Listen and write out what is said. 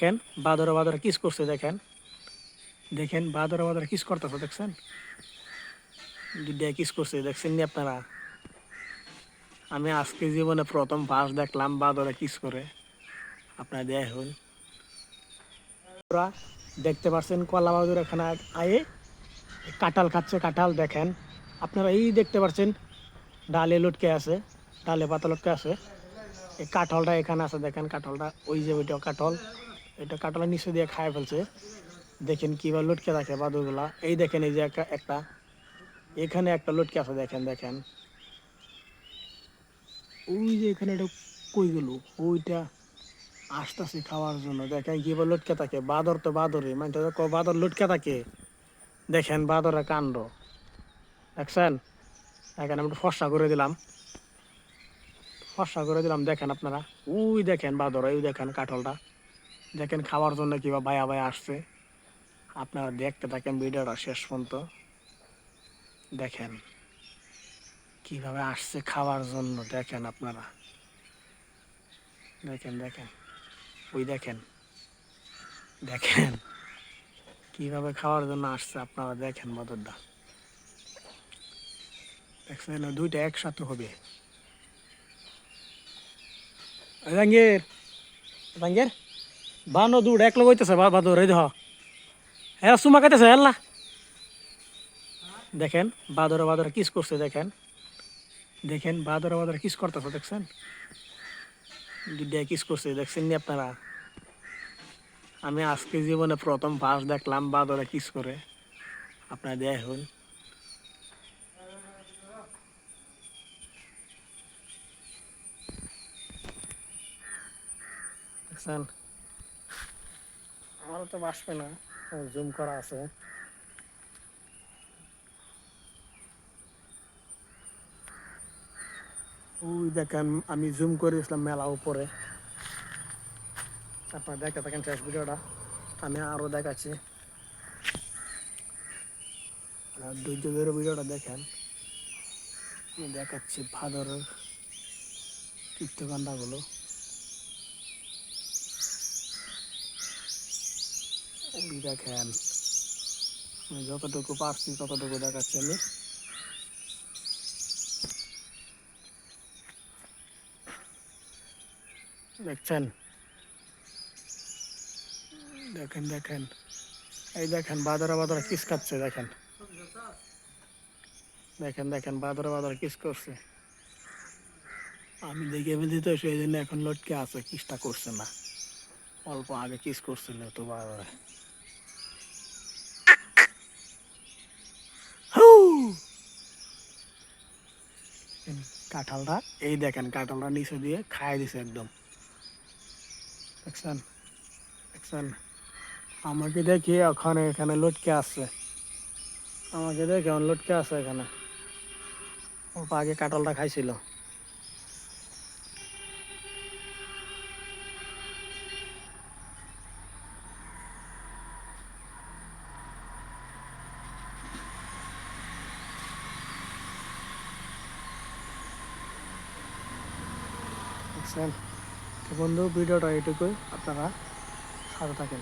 দেখেন, বাদরে বাদরে কিস করছে, দেখেন। দেখেন, বাদরে বাদরে কিস করতেছে, দেখছেন? দুইটা কিস করছে, দেখছেন নি আপনারা? আমি আজকে জীবনে প্রথম ফার্স্ট দেখলাম বাদরে কিস করে। আপনারা দেখুন ওরা দেখতে পাচ্ছেন কলা বাদুর এখানে আয়ে কাঁঠাল খাচ্ছে, কাঁঠাল দেখেন। আপনারা এই দেখতে পাচ্ছেন ডালে লটকে আছে, ডালে পাতা লটকে আছে। এই কাঁঠালটা এখানে আছে, দেখেন কাঁঠালটা, ওই যে ওইটা কাঁঠাল। এটা কাঁঠালের নিচে দিয়ে খায় ফেলছে। দেখেন কীভাবে লটকে থাকে বাদুরগুলা। এই দেখেন এই যে একটা একটা, এখানে একটা লটকে আছে, দেখেন দেখেন। ওই যে এখানে এটা কই গেল? ওইটা আসতেছে খাওয়ার জন্য। দেখেন কীভাবে লটকে থাকে। বাদর তো বাদরই মানে বাদর লটকে থাকে? দেখেন বাদরের কাণ্ড। দেখছেন? এখানে আমি একটু ফর্সা করে দিলাম। ফর্সা করে দিলাম, দেখেন আপনারা। ওই দেখেন বাদর, ওই দেখেন কাঠলটা। দেখেন খাওয়ার জন্য কিবা ভাইয়া ভাই আসছে। আপনারা দেখতে থাকেন ভিডিওটা শেষ পর্যন্ত। দেখেন কীভাবে আসছে খাওয়ার জন্য, দেখেন আপনারা। দেখেন দেখেন। ওই দেখেন দেখেন কীভাবে খাওয়ার জন্য আসছে আপনারা দেখেন বাদরটা দেখছেন দুইটা একসাথে হবে। জাঙ্গির জাঙ্গির বানো দুধ এক লগ হইতেছে বা বাদর এই হ্যাঁ সুমা খাইতেছে আল্লাহ দেখেন, বাদরে বাদরে কিস করছে, দেখেন। দেখেন, বাদরে বাদরে কিস করতেছে, দেখছেন? কিস করছে, দেখছেন নি আপনারা? আমি আজকে জীবনে প্রথম ফার্স্ট দেখলাম বাদরে কিস করে। আপনারা দেখুন। দেখছেন? তো বাসবে না। জুম করা আছে। ওই দেখেন, আমি জুম করেছিলাম মেলা উপরে। আপনারা দেখতে থাকেন শেষ ভিডিওটা। আমি আরও দেখাচ্ছি। আর ধৈর্য ভিডিওটা দেখেন। দেখাচ্ছি ভাদরের কীর্তকাণ্ডাগুলো দেখেন যতটুকু পারছি ততটুকু দেখাচ্ছি আমি। দেখছেন? দেখেন দেখেন। এই দেখেন, বাদরা বাদরা কিস খাচ্ছে, দেখেন। দেখেন দেখেন, বাদরা বাদরা কিস করছে। আমি দেখে ফেলছি তো, সেই জন্য এখন লটকে আছে, কিসটা করছে না। অল্প আগে কিস করছিল তো বাদরা কাঁঠালটা। এই দেখেন কাঁঠালটা নিচে দিয়ে খাই দিছে একদম। দেখছেন? দেখছেন? আমাকে দেখি ওখানে, এখানে লটকে আছে। আমাকে দেখে লটকে আছে এখানে। ও আগে কাঁঠালটা খাইছিল। দেখছেন? তো বন্ধু ভিডিওটা এটুকুই আপনারা সাথে থাকেন।